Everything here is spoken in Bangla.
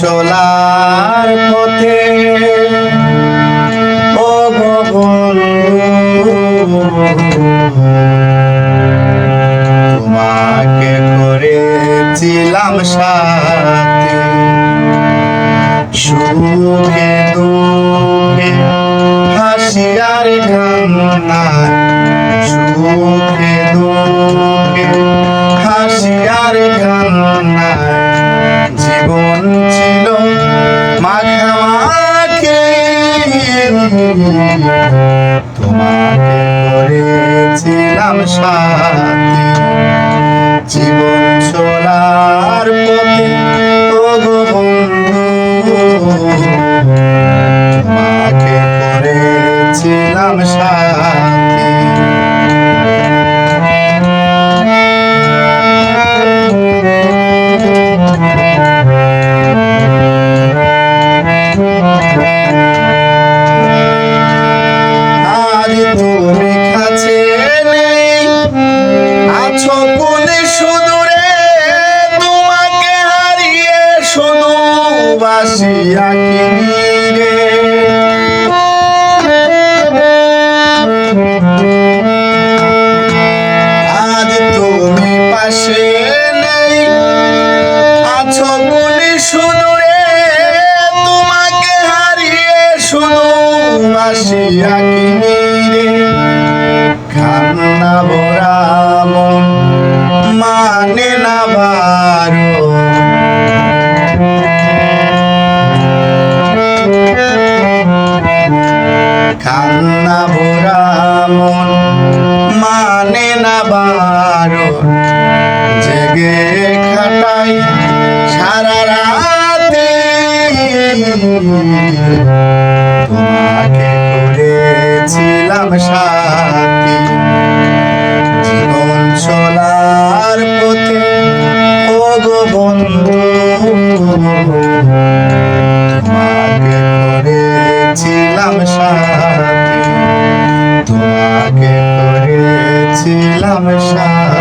চলার পথে। ও তোমাকে করেছিলাম সাথে। সুখে দুঃখে হাসি আর কান্নায় সুখে তোমাকে করেছিলাম সাথী। জীবন চলার পথে তোমাকে করেছিলাম সাথী। কোনে সুদূরে তোমাকে হারিয়ে শুধু বাসিয়া কিনি রে। আজ তুমি পাশে নেই তোমাকে হারিয়ে শুধু বাসিয়া কিনি রে। খান্না খান্না ভরা মন মানে না বারো জেগে খাটাই সারা রাতে। তোমাকে করেছিলাম সাথী। জীবন চলার পথে ও বন্ধু, তোমাকে সাথী তোমাকে করেছিলাম সাথী